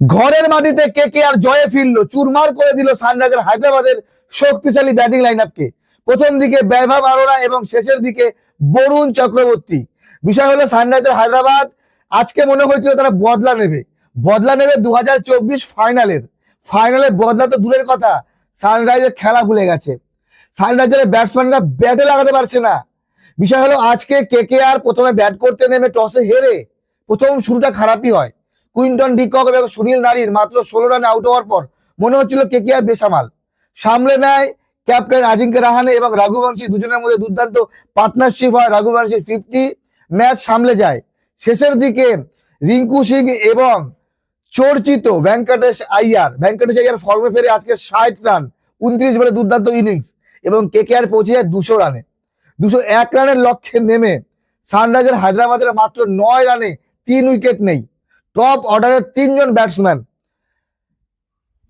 ঘরের মাটিতে কে কে আর জয়ে ফিরলো? চুরমার করে দিল সানরাইজার হায়দ্রাবাদের শক্তিশালী ব্যাটিং লাইন আপকে প্রথম দিকে বৈভব আরোরা এবং শেষের দিকে বরুণ চক্রবর্তী। বিষয় হলো, সানরাইজার হায়দ্রাবাদ আজকে মনে হয়েছিল তারা বদলা নেবে। বদলা নেবে দু হাজার চব্বিশ ফাইনালের ফাইনালে বদলা তো দূরের কথা। সানরাইজার খেলা ভুলে গেছে। সানরাইজারের ব্যাটসম্যানরা ব্যাটে লাগাতে পারছে না। বিষয় হলো, আজকে কে কে আর প্রথমে ব্যাট করতে নেমে টসে হেরে প্রথম শুরুটা খারাপই হয়। কুইন্টন ডিকক এবং সুনীল নারীর মাত্র ষোলো রানে আউট হওয়ার পর মনে হচ্ছিল কে কে আর বেসামাল। সামলে নেয় ক্যাপ্টেন আজিঙ্কে রাহানে এবং রাঘুবংশী দুজনের মধ্যে দুর্দান্ত পার্টনারশিপ হয় রাঘুবংশী ফিফটি ম্যাচ সামলে যায়। শেষের দিকে রিঙ্কু সিং এবং চর্চিত ভেঙ্কটেশ আইয়ার ভেঙ্কটেশ আইয়ার ফর্মে ফেরে আজকে ষাট রান, উনত্রিশ বলে দুর্দান্ত ইনিংস এবং কে কে আর পৌঁছে যায় দুশো রানে। দুশো এক রানের লক্ষ্যে নেমে সানরাইজার হায়দ্রাবাদের মাত্র নয় রানে তিন উইকেট নেই। টপ অর্ডারের তিনজন ব্যাটসম্যান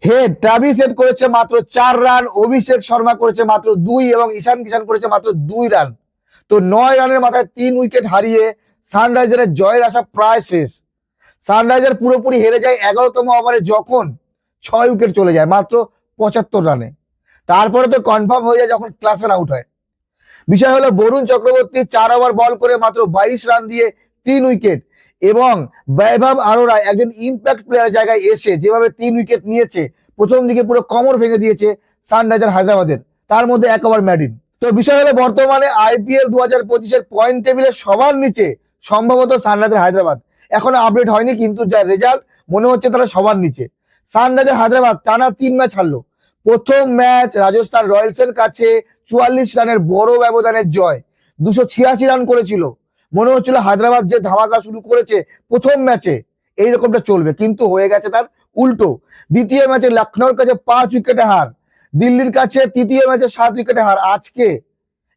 হেড ট্রাভিস হেড করেছে মাত্র চার রান অভিষেক শর্মা করেছে মাত্র দুই এবং ঈশান কিষান করেছে মাত্র দুই রান তো নয় রানের মাথায় তিন উইকেট হারিয়ে সানরাইজারের জয়ের আশা প্রায় শেষ। সানরাইজার পুরোপুরি হেরে যায় এগারোতম ওভারে যখন ছয় উইকেট চলে যায় মাত্র পঁচাত্তর রানে তারপরে তো কনফার্ম হয়ে যায় যখন ক্লাসের আউট হয়। বিষয় হলো বরুণ চক্রবর্তী চার ওভার বল করে মাত্র বাইশ রান দিয়ে তিন উইকেট এবং বৈভব আরোরা একজন ইম্প্যাক্ট প্লেয়ার জায়গায় এসে যেভাবে তিন উইকেট নিয়েছে, প্রথম দিকে পুরো কমর ভেঙে দিয়েছে সানরাইজার হায়দ্রাবাদের। তার মধ্যে এক ওভার ম্যাডিন তো বিষয় হলো বর্তমানে আইপিএল দু হাজার পঁচিশের পয়েন্ট টেবিলের সবার নিচে সম্ভবত সানরাইজার হায়দ্রাবাদ। এখনও আপডেট হয়নি, কিন্তু যা রেজাল্ট মনে হচ্ছে তারা সবার নিচে। সানরাইজার হায়দ্রাবাদ টানা তিন ম্যাচ হারলো। প্রথম ম্যাচ রাজস্থান রয়্যালসের কাছে চুয়াল্লিশ রানের বড় ব্যবধানের জয়। দুশো ছিয়াশি রান করেছিল। মনে হচ্ছিল হায়দ্রাবাদ যে ধামাকা শুরু করেছে প্রথম ম্যাচে এই রকমটা চলবে। কিন্তু হয়ে গেছে তার উল্টো। দ্বিতীয় ম্যাচে লখনৌর কাছে পাঁচ উইকেটে হার, দিল্লির কাছে তৃতীয় ম্যাচে সাত উইকেটে হার। আজকে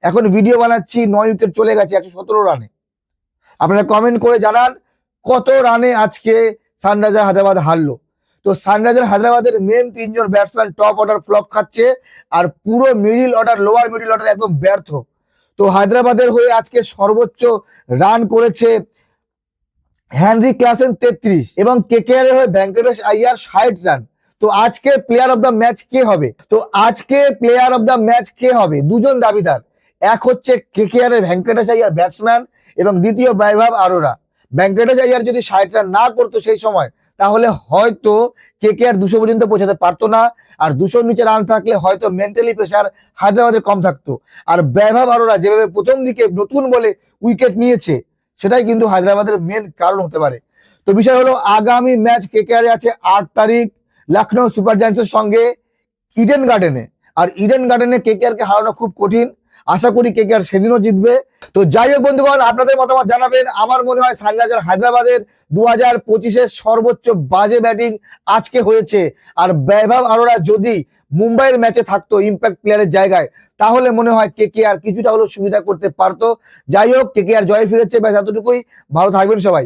এখন ভিডিও বানাচ্ছি, নয় উইকেট চলে গেছে, একশো সতেরো রানে। আপনারা কমেন্ট করে জানান, কত রানে আজকে সানরাইজার হায়দ্রাবাদ হারলো। তো সানরাইজার হায়দ্রাবাদের মেন তিনজন ব্যাটসম্যান টপ অর্ডার ফ্লপ খাচ্ছে, আর পুরো middle order lower middle order একদম ব্যর্থ। তো হায়দ্রাবাদের হয়ে আজকে সর্বোচ্চ রান করেছে হ্যানরি ক্লাসেন তেত্রিশ এবং কেকেআর এর হয়ে ভেঙ্কটেশ আইয়ার ষাট রান তো আজকে প্লেয়ার অফ দ্য ম্যাচ কে হবে? তো আজকে প্লেয়ার অফ দ্য ম্যাচ কে হবে? দুজন দাবিদার। এক হচ্ছে কেকেআর এর ভেঙ্কটেশ আইয়ার ব্যাটসম্যান এবং দ্বিতীয় বৈভব আরোরা। ভেঙ্কটেশ আইয়ার যদি ষাট রান না করতো সেই সময় তাহলে হয়তো কে কে আর দুশো পর্যন্ত পৌঁছাতে পারতো না। আর দুশোর নিচে রান থাকলে হয়তো মেন্টালি প্রেশার হায়দ্রাবাদের কম থাকতো। আর বৈভব আরোরা যেভাবে প্রথম দিকে নতুন বলে উইকেট নিয়েছে, সেটাই কিন্তু হায়দ্রাবাদের মেন কারণ হতে পারে। তো বিষয় হলো, আগামী ম্যাচ কে কে আছে আট তারিখ লখনৌ সুপার জায়ান্টসের সঙ্গে ইডেন গার্ডেনে আর ইডেন গার্ডেনে কে কে হারানো খুব কঠিন। আশা করি কে কে আর সেদিনও জিতবে। তো যাই হোক বন্ধুগণ, আপনাদের মতামত জানাবেন। আমার মনে হয় সানরাইজার হায়দ্রাবাদের দু হাজার পঁচিশের সর্বোচ্চ বাজে ব্যাটিং আজকে হয়েছে। আর বৈভব আরোরা যদি মুম্বাইয়ের ম্যাচে থাকতো, ইম্প্যাক্ট প্লেয়ারের জায়গায়, তাহলে মনে হয় কে কে আর কিছুটা হলেও সুবিধা করতে পারতো। যাই হোক, কে কে আর জয় ফিরেছে ব্যাস এতটুকুই। ভালো থাকবেন সবাই।